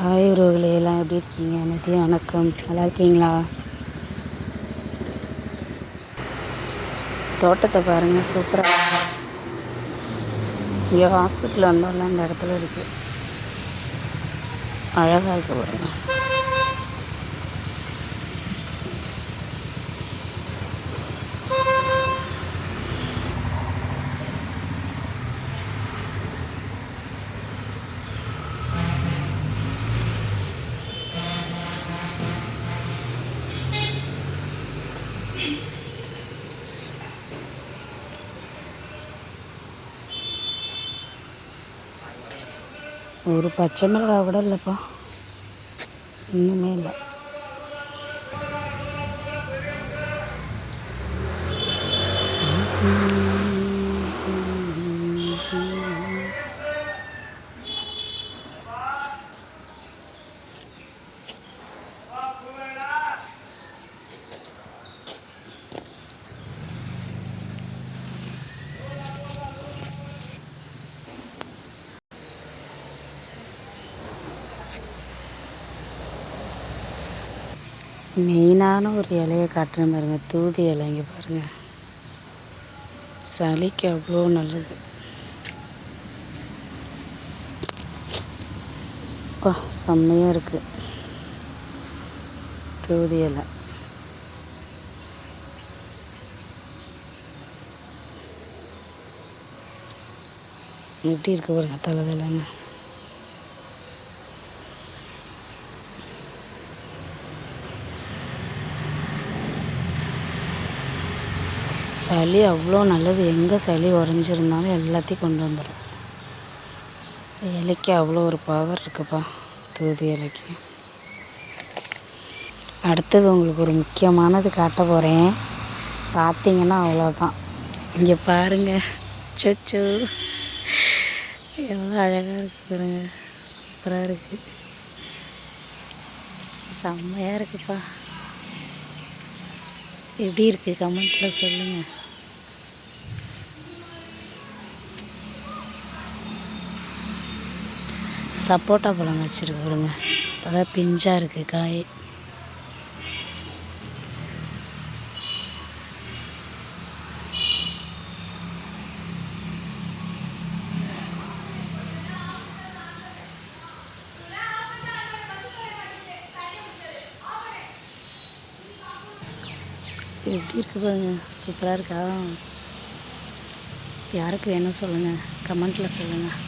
Hi உறவுகளே எல்லாம் எப்படி இருக்கீங்க? மதிய வணக்கம். நல்லா இருக்கீங்களா? தோட்டத்தை பாருங்கள் சூப்பராக இங்கே ஹாஸ்பிட்டல் வந்தோம்ல அந்த இடத்துல இருக்குது அழகாக இருக்கு பாருங்கள் ഒരു പച്ചമുളക് അവിടെ ഇല്ലപ്പോൾ ഇന്നുമേല ഇല്ല Mm-hmm. மெயினான ஒரு இலையை காட்டுறேன் பாருங்க. தூதி இலைங்க இங்கே பாருங்க. சளிக்கு அவ்வளோ நல்லது. அப்பா செம்மையாக இருக்குது தூதி இலை. எப்படி இருக்கு பாருங்க தலை தலைன்னு. சளி அவ்வளோ நல்லது. எங்கே சளி உறைஞ்சிருந்தாலும் எல்லாத்தையும் கொண்டு வந்துடும் இலைக்கு அவ்வளோ ஒரு பவர் இருக்குப்பா தூது இலைக்கு. அடுத்தது உங்களுக்கு ஒரு முக்கியமானது காட்ட போகிறேன் பார்த்தீங்கன்னா அவ்வளோதான். இங்கே பாருங்கள் சொச்சோ எவ்வளோ அழகாக இருக்குது சூப்பராக இருக்குது செம்மையாக இருக்குப்பா. எப்படி இருக்குது கமெண்ட்டில் சொல்லுங்கள் சப்போட்டா பழம் வச்சுருக்கு பாருங்க. இப்போதான் பிஞ்சாக இருக்குது காய். எப்படி இருக்கு பாருங்க. சூப்பராக இருக்கா? யாருக்கு வேணும் சொல்லுங்கள் கமெண்ட்டில் சொல்லுங்கள்